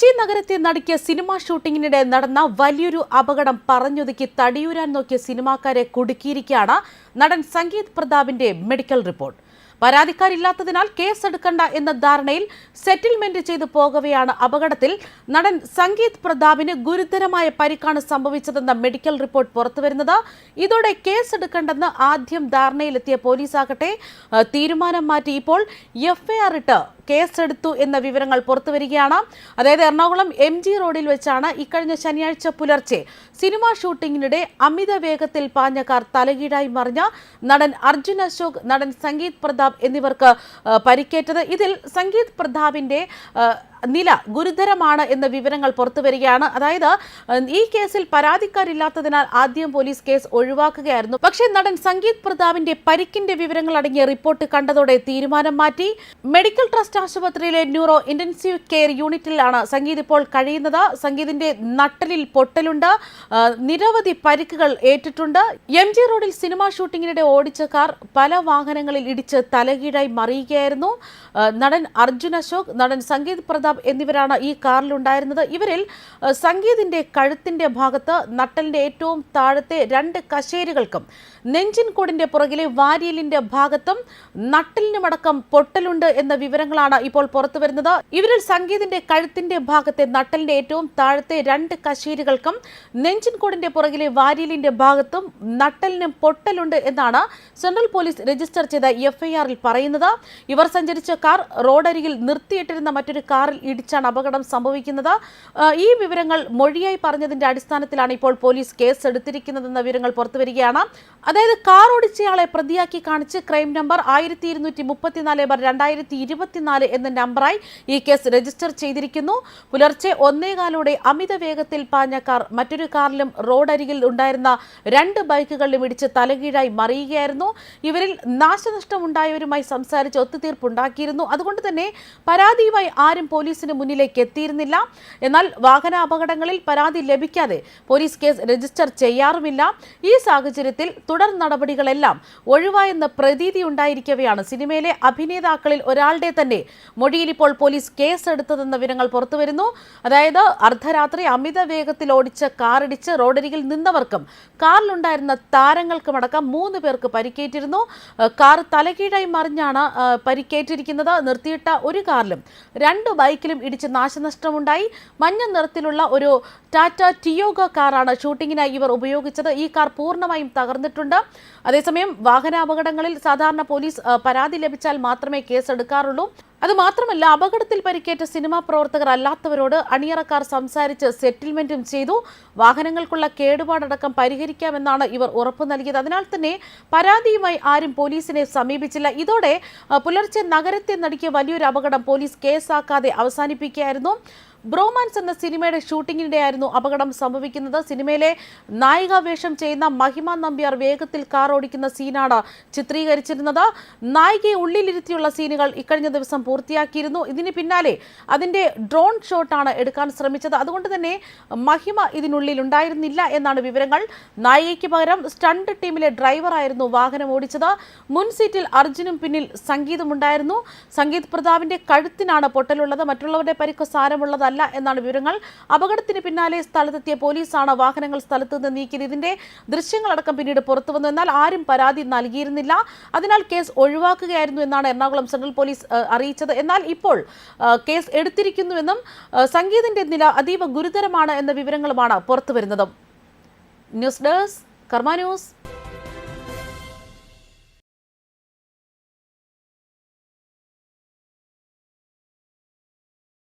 കൊച്ചി നഗരത്തെ നടക്കിയ സിനിമാ ഷൂട്ടിങ്ങിനിടെ നടന്ന വലിയൊരു അപകടം പറഞ്ഞൊതുക്കി തടിയൂരാൻ നോക്കിയ സിനിമാക്കാരെ കുടുക്കിയിരിക്കുകയാണ് നടൻ സംഗീത് പ്രതാപിന്റെ മെഡിക്കൽ റിപ്പോർട്ട്. പരാതിക്കാരില്ലാത്തതിനാൽ കേസെടുക്കണ്ട എന്ന ധാരണയിൽ സെറ്റിൽമെന്റ് ചെയ്തു പോകവെയാണ് അപകടത്തിൽ നടൻ സംഗീത് പ്രതാപിന് ഗുരുതരമായ പരിക്കാണ് സംഭവിച്ചതെന്ന മെഡിക്കൽ റിപ്പോർട്ട് പുറത്തുവരുന്നത്. ഇതോടെ കേസെടുക്കണ്ടെന്ന് ആദ്യം ധാരണയിലെത്തിയ പോലീസാകട്ടെ തീരുമാനം മാറ്റി ഇപ്പോൾ എഫ്ഐആർ ഇട്ട് കേസെടുത്തു എന്ന വിവരങ്ങൾ പുറത്തുവരികയാണ്. അതായത് എറണാകുളം എം ജി റോഡിൽ വെച്ചാണ് ഇക്കഴിഞ്ഞ ശനിയാഴ്ച പുലർച്ചെ സിനിമാ ഷൂട്ടിങ്ങിനിടെ അമിത വേഗത്തിൽ പാഞ്ഞ കാർ തലകീഴായി മറിഞ്ഞ നടൻ അർജുൻ അശോക് നടൻ സംഗീത് പ്രതാപ് എന്നിവർക്ക് പരിക്കേറ്റത്. ഇതിൽ സംഗീത് പ്രതാപിന്റെ നില ഗുരുതരമാണ് എന്ന വിവരങ്ങൾ പുറത്തുവരികയാണ് അതായത് ഈ കേസിൽ പരാതിക്കാരില്ലാത്തതിനാൽ ആദ്യം പോലീസ് കേസ് ഒഴിവാക്കുകയായിരുന്നു. പക്ഷേ നടൻ സംഗീത് പ്രതാപിന്റെ പരിക്കിന്റെ വിവരങ്ങൾ അടങ്ങിയ റിപ്പോർട്ട് കണ്ടതോടെ തീരുമാനം മാറ്റി. മെഡിക്കൽ ട്രസ്റ്റ് ആശുപത്രിയിലെ ന്യൂറോ ഇന്റൻസീവ് കെയർ യൂണിറ്റിലാണ് സംഗീത് ഇപ്പോൾ കഴിയുന്നത്. സംഗീതിന്റെ നട്ടലിൽ പൊട്ടലുണ്ട്. നിരവധി പരിക്കുകൾ ഏറ്റിട്ടുണ്ട്. എം ജി റോഡിൽ സിനിമാ ഷൂട്ടിങ്ങിനിടെ ഓടിച്ച കാർ പല വാഹനങ്ങളിൽ ഇടിച്ച് തലകീഴായി മറിയുകയായിരുന്നു. നടൻ അർജുൻ അശോക് നടൻ സംഗീത് പ്രതാപ് എന്നിവരാണ് ഈ കാറിലുണ്ടായിരുന്നത്. ഇവരിൽ സംഗീതിന്റെ കഴുത്തിന്റെ ഭാഗത്ത് നട്ടലിന്റെ ഏറ്റവും താഴത്തെ രണ്ട് കശേരുകൾക്കും നെഞ്ചിൻ കൂടിന്റെ പുറകിലെ വാരിയലിന്റെ ഭാഗത്തും നട്ടലിനുമടക്കം പൊട്ടലുണ്ട് എന്ന വിവരങ്ങളാണ് ഇപ്പോൾ പുറത്തുവരുന്നത്. ഇവരിൽ സംഗീതിന്റെ കഴുത്തിന്റെ ഭാഗത്തെ നട്ടലിന്റെ ഏറ്റവും താഴത്തെ രണ്ട് കശേരുകൾക്കും നെഞ്ചിൻ കൂടിന്റെ പുറകിലെ വാരിയലിന്റെ ഭാഗത്തും നട്ടലിനും പൊട്ടലുണ്ട് എന്നാണ് സെൻട്രൽ പോലീസ് രജിസ്റ്റർ ചെയ്ത എഫ്ഐആറിൽ പറയുന്നത്. ഇവർ സഞ്ചരിച്ച കാർ റോഡരികിൽ നിർത്തിയിട്ടിരുന്ന മറ്റൊരു കാറിൽ ഇടിച്ചാണ് അപകടം സംഭവിക്കുന്നത്. ഈ വിവരങ്ങൾ മൊഴിയായി പറഞ്ഞതിന്റെ അടിസ്ഥാനത്തിലാണ് ഇപ്പോൾ പോലീസ് കേസ് എടുത്തിരിക്കുന്നതെന്ന വിവരങ്ങൾ പുറത്തുവരികയാണ്. അതായത് കാർ ഓടിച്ചയാളെ പ്രതിയാക്കി കാണിച്ച് ക്രൈം നമ്പർ ആയിരത്തി ഇരുന്നൂറ്റി മുപ്പത്തിനാല് ബർ രണ്ടായിരത്തി ഇരുപത്തിനാല് എന്ന നമ്പറായി ഈ കേസ് രജിസ്റ്റർ ചെയ്തിരിക്കുന്നു. പുലർച്ചെ ഒന്നേകാലോടെ അമിത വേഗത്തിൽ പാഞ്ഞ കാർ മറ്റൊരു കാറിലും റോഡരികിൽ ഉണ്ടായിരുന്ന രണ്ട് ബൈക്കുകളിലും ഇടിച്ച് തലകീഴായി മറിയുകയായിരുന്നു. ഇവരിൽ നാശനഷ്ടമുണ്ടായവരുമായി സംസാരിച്ച് ഒത്തുതീർപ്പുണ്ടാക്കിയിരുന്നു. അതുകൊണ്ട് തന്നെ പരാതിയുമായി ആരും പോലീസിന് മുന്നിലേക്ക് എത്തിയിരുന്നില്ല. എന്നാൽ വാഹന അപകടങ്ങളിൽ പരാതി ലഭിക്കാതെ പോലീസ് കേസ് രജിസ്റ്റർ ചെയ്യാറുമില്ല. ഈ സാഹചര്യത്തിൽ തുടർ നടപടികളെല്ലാം ഒഴിവായെന്ന പ്രതീതി ഉണ്ടായിരിക്കവെയാണ് സിനിമയിലെ അഭിനേതാക്കളിൽ ഒരാളുടെ തന്നെ മൊഴിയിൽ ഇപ്പോൾ പോലീസ് കേസ് എടുത്തതെന്ന വിവരങ്ങൾ പുറത്തുവരുന്നു. അതായത് അർദ്ധരാത്രി അമിത വേഗത്തിൽ ഓടിച്ച കാറിടിച്ച് റോഡരികിൽ നിന്നവർക്കും കാറിലുണ്ടായിരുന്ന താരങ്ങൾക്കുമടക്കം മൂന്ന് പേർക്ക് പരിക്കേറ്റിരുന്നു. കാർ തലകീഴായി മറിഞ്ഞാണ് പരിക്കേറ്റിരിക്കുന്നത്. നിർത്തിയിട്ട ഒരു കാറിലും രണ്ട് ബൈക്കിലും ഇടിച്ച് നാശനഷ്ടമുണ്ടായി. മഞ്ഞ നിറത്തിലുള്ള ഒരു ടാറ്റ ടിയോഗ കാറാണ് ഷൂട്ടിങ്ങിനായി ഇവർ ഉപയോഗിച്ചത്. ഈ കാർ പൂർണമായും തകർന്നിട്ടുണ്ട്. അതേസമയം വാഹന അപകടങ്ങളിൽ സാധാരണ പോലീസ് പരാതി ലഭിച്ചാൽ മാത്രമേ കേസ് എടുക്കാറുള്ളൂ അത് മാത്രമല്ല അപകടത്തിൽ പരിക്കേറ്റ സിനിമാ പ്രവർത്തകർ അല്ലാത്തവരോട് അണിയറക്കാർ സംസാരിച്ച് സെറ്റിൽമെന്റും ചെയ്തു. വാഹനങ്ങൾക്കുള്ള കേടുപാടടക്കം പരിഹരിക്കാമെന്നാണ് ഇവർ ഉറപ്പു നൽകിയത്. അതിനാൽ തന്നെ പരാതിയുമായി ആരും പോലീസിനെ സമീപിച്ചില്ല. ഇതോടെ പുലർച്ചെ നഗരത്തെ നടുക്കിയ വലിയൊരു അപകടം പോലീസ് കേസാക്കാതെ അവസാനിപ്പിക്കുകയായിരുന്നു. ബ്രോമാൻസ് എന്ന സിനിമയുടെ ഷൂട്ടിങ്ങിനിടെയായിരുന്നു അപകടം സംഭവിക്കുന്നത്. സിനിമയിലെ നായിക വേഷം ചെയ്യുന്ന മഹിമ നമ്പ്യാർ വേഗത്തിൽ കാർ ഓടിക്കുന്ന സീനാണ് ചിത്രീകരിച്ചിരുന്നത്. നായികയെ ഉള്ളിലിരുത്തിയുള്ള സീനുകൾ ഇക്കഴിഞ്ഞ ദിവസം പൂർത്തിയാക്കിയിരുന്നു. ഇതിന് പിന്നാലെ അതിന്റെ ഡ്രോൺ ഷോട്ടാണ് എടുക്കാൻ ശ്രമിച്ചത്. അതുകൊണ്ട് തന്നെ മഹിമ ഇതിനുള്ളിൽ ഉണ്ടായിരുന്നില്ല എന്നാണ് വിവരങ്ങൾ. നായികയ്ക്ക് പകരം സ്റ്റണ്ട് ടീമിലെ ഡ്രൈവറായിരുന്നു വാഹനം ഓടിച്ചത്. മുൻ സീറ്റിൽ അർജുനും പിന്നിൽ സംഗീതമുണ്ടായിരുന്നു. സംഗീത് പ്രതാപിന്റെ കഴുത്തിനാണ് പൊട്ടലുള്ളത്. മറ്റുള്ളവരുടെ പരിക്ക് സാരമുള്ളതല്ല എന്നാണ് വിവരങ്ങൾ. അപകടത്തിന് പിന്നാലെ സ്ഥലത്തെത്തിയ പോലീസാണ് വാഹനങ്ങൾ സ്ഥലത്ത് നിന്ന് നീക്കിയത്. ഇതിന്റെ ദൃശ്യങ്ങളടക്കം പിന്നീട് പുറത്തു വന്നു. എന്നാൽ ആരും പരാതി നൽകിയിരുന്നില്ല. അതിനാൽ കേസ് ഒഴിവാക്കുകയായിരുന്നു എന്നാണ് എറണാകുളം സെൻട്രൽ പോലീസ് അറിയിച്ചത്. എന്നാൽ ഇപ്പോൾ കേസ് എടുത്തിരിക്കുന്നുവെന്നും സംഗീതിന്റെ നില അതീവ ഗുരുതരമാണ് എന്ന വിവരങ്ങളുമാണ് പുറത്തു വരുന്നത് ന്യൂസ് ഡെസ്ക് കർമ്മ ന്യൂസ്.